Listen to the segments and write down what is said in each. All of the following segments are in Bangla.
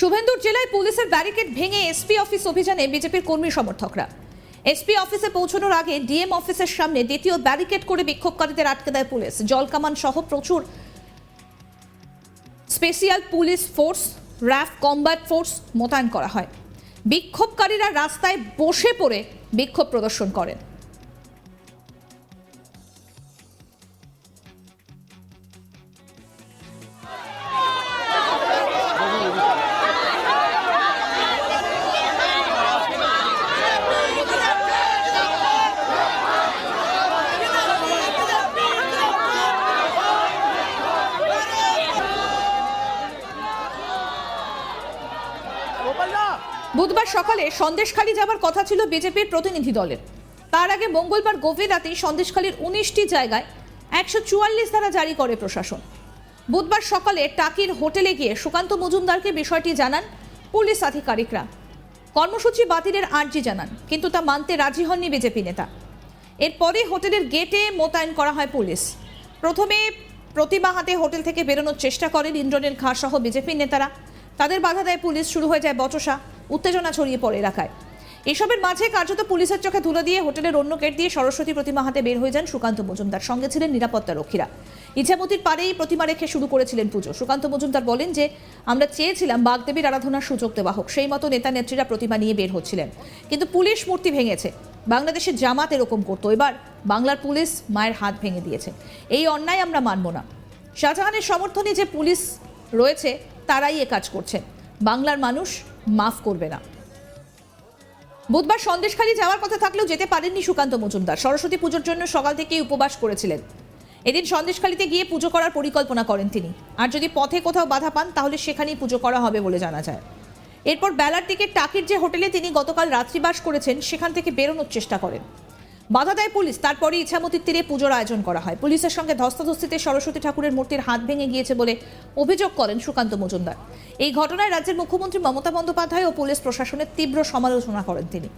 শুভেন্দুর জেলায় পুলিশের ব্যারিকেড ভেঙে এসপি অফিস অভিযানে বিজেপির কর্মী সমর্থকরা। এসপি অফিসে পৌঁছানোর আগে ডিএম অফিসের সামনে দ্বিতীয় ব্যারিকেড করে বিক্ষোভকারীদের আটকে দেয় পুলিশ। জলকামান সহ প্রচুর special police force, RAF combat force মোতায়েন করা হয়। বিক্ষোভকারীরা রাস্তায় বসে পড়ে বিক্ষোভ প্রদর্শন করেন। বুধবার সকালে সন্দেশখালী যাবার কথা ছিল বিজেপির প্রতিনিধি দলের। তার আগে মঙ্গলবার গভীর রাতে সন্দেশখালীর উনিশটি জায়গায় একশো চুয়াল্লিশ ধারা জারি করে প্রশাসন। বুধবার সকালে টাকির হোটেলে গিয়ে সুকান্ত মজুমদারকে বিষয়টি জানান পুলিশ আধিকারিকরা। কর্মসূচি বাতিলের আর্জি জানান, কিন্তু তা মানতে রাজি হননি বিজেপি নেতা। এরপরে হোটেলের গেটে মোতায়েন করা হয় পুলিশ। প্রথমে প্রতিমা হাতে হোটেল থেকে বেরোনোর চেষ্টা করেন ইন্দ্রনীল খাঁ সহ বিজেপির নেতারা। তাদের বাধা দেয় পুলিশ, শুরু হয়ে যায় বচসা। উত্তেজনা ছড়িয়ে পড়ে এলাকায়। এসবের মাঝে কার্যত পুলিশের চোখে ধুলো দিয়ে হোটেলের অন্য গেট দিয়ে সরস্বতী প্রতিমা হাতে বের হয়ে যান সুকান্ত মজুমদার। সঙ্গে ছিলেন নিরাপত্তা রক্ষীরা। ইচ্ছামতির পারেই প্রতিমা রেখে শুরু করেছিলেন পুজো। সুকান্ত মজুমদার বলেন যে, আমরা চেয়েছিলাম বাগদেবীর আরাধনার সুযোগ দেওয়া হোক। সেই মতো নেতা নেত্রীরা প্রতিমা নিয়ে বের হচ্ছিলেন। কিন্তু পুলিশ মূর্তি ভেঙেছে। বাংলাদেশের জামাত এরকম করতো। এবার বাংলার পুলিশ মায়ের হাত ভেঙে দিয়েছে। এই অন্যায় আমরা মানব না। শাহজাহানের সমর্থনে যে পুলিশ রয়েছে, তারাই এ কাজ করছেন। বাংলার মানুষ মাফ করবে না। বুধবার সন্দেশখালী যাওয়ার কথা থাকলেও যেতে পারেননি সুকান্ত মজুমদার। সরস্বতী পুজোর জন্য সকাল থেকেই উপবাস করেছিলেন। এদিন সন্দেশখালীতে গিয়ে পুজো করার পরিকল্পনা করেন তিনি। আর যদি পথে কোথাও বাধা পান, তাহলে সেখানেই পুজো করা হবে বলে জানা যায়। এরপর বেলার দিকে টাকির যে হোটেলে তিনি গতকাল রাত্রিবাস করেছেন, সেখান থেকে বেরোনোর চেষ্টা করেন। বাধা দেয় পুলিশ। তারপরে ইছামতির তীরে পুজোর আয়োজন করা হয়। পুলিশের সঙ্গে ধস্তাধস্তিতে সরস্বতী ঠাকুরের মূর্তির হাত ভেঙে গিয়েছে বলে অভিযোগ করেন সুকান্ত মজুমদার। এই ঘটনায় রাজ্যের মুখ্যমন্ত্রী মমতা বন্দ্যোপাধ্যায় ও পুলিশ প্রশাসনের তীব্র সমালোচনা করেন তিনি।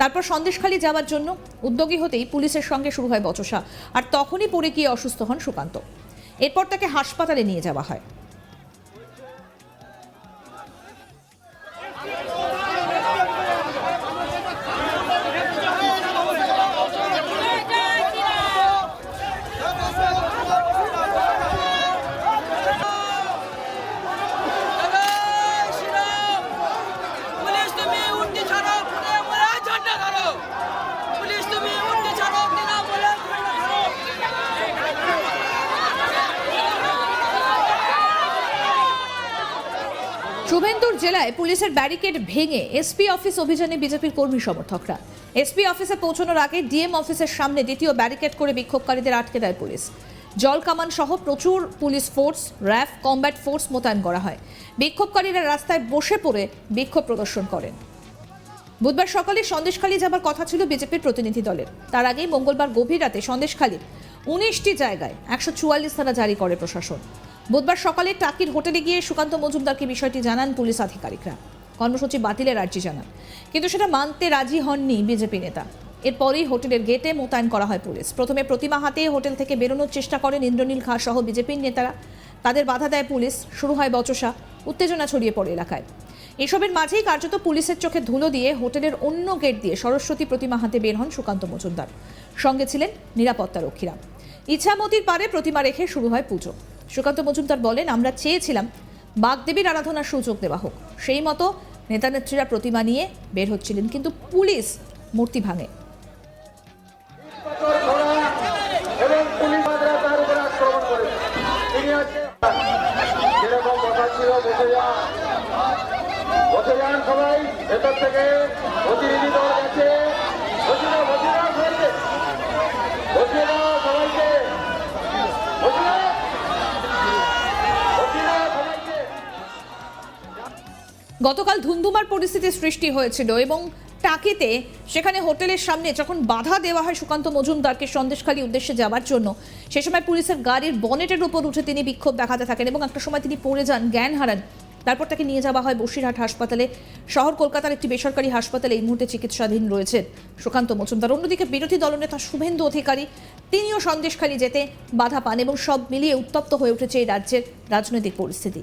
তারপর সন্দেশখালী যাওয়ার জন্য উদ্যোগী হতেই পুলিশের সঙ্গে শুরু হয় বচসা। আর তখনই পড়ে গিয়ে অসুস্থ হন সুকান্ত। এরপর তাকে হাসপাতালে নিয়ে যাওয়া হয়। শুভেন্দুর জেলায় পুলিশের ব্যারিকেড ভেঙে এসপি অফিস অভিযানে বিজেপির কর্মী সমর্থকরা। এসপি অফিসে পৌঁছানোর আগে ডিএম অফিসের সামনে দ্বিতীয় ব্যারিকেড করে বিক্ষোভকারীদের আটকে দেয় পুলিশ। জল কামান সহ প্রচুর police force, RAF, combat force মোতায়েন করা হয়। বিক্ষোভকারীরা রাস্তায় বসে পড়ে বিক্ষোভ প্রদর্শন করেন। বুধবার সকালে সন্দেশখালী যাবার কথা ছিল বিজেপির প্রতিনিধি দলের। তার আগেই মঙ্গলবার গভীর রাতে সন্দেশখালীর উনিশটি জায়গায় একশো চুয়াল্লিশ ধারা জারি করে প্রশাসন। বুধবার সকালে টাকির হোটেলে গিয়ে সুকান্ত মজুমদারকে বিষয়টি জানান পুলিশ আধিকারিকরা। কর্মসূচি বাতিলের আর্জি জানান। কিন্তু সেটা মানতে রাজি হননি বিজেপি নেতা। এরপরই হোটেলের গেটে মোতায়েন করা হয় পুলিশ। প্রথমে প্রতিমা হাতে হোটেল থেকে বেরোনোর চেষ্টা করেন ইন্দ্রনীল খাঁ সহ বিজেপির নেতারা। তাদের বাধা দেয় পুলিশ। শুরু হয় বচসা। উত্তেজনা ছড়িয়ে পড়ে এলাকায়। এসবের মাঝেই কার্যত পুলিশের চোখে ধুলো দিয়ে হোটেলের অন্য গেট দিয়ে সরস্বতী প্রতিমা হাতে বের হন সুকান্ত মজুমদার। সঙ্গে ছিলেন নিরাপত্তা রক্ষীরা। ইছামতির পারে প্রতিমা রেখে শুরু হয় পুজো। সুকান্ত মজুমদার বলেন, আমরা চেয়েছিলাম বাগদেবীর আরাধনার সুযোগ দেওয়া হোক। সেই মতো নেতানেত্রীরা প্রতিমা নিয়ে বের হচ্ছিলেন, কিন্তু পুলিশ মূর্তি ভাঙে। থেকে প্রতিনিধি দল গেছে। গতকাল ধুন্ধুমার পরিস্থিতির সৃষ্টি হয়েছিল এবং টাকিতে সেখানে হোটেলের সামনে যখন বাধা দেওয়া হয় সুকান্ত মজুমদারকে সন্দেশখালী উদ্দেশ্যে যাওয়ার জন্য, সে সময় পুলিশের গাড়ির বনেটের উপর উঠে তিনি বিক্ষোভ দেখাতে থাকেন এবং একটা সময় তিনি পড়ে যান, জ্ঞান হারান। তারপর তাকে নিয়ে যাওয়া হয় বসিরহাট হাসপাতালে। শহর কলকাতার একটি বেসরকারি হাসপাতালে এই মুহূর্তে চিকিৎসাধীন রয়েছেন সুকান্ত মজুমদার। অন্যদিকে বিরোধী দলনেতা শুভেন্দু অধিকারী, তিনিও সন্দেশখালী যেতে বাধা পান এবং সব মিলিয়ে উত্তপ্ত হয়ে উঠেছে এই রাজ্যের রাজনৈতিক পরিস্থিতি।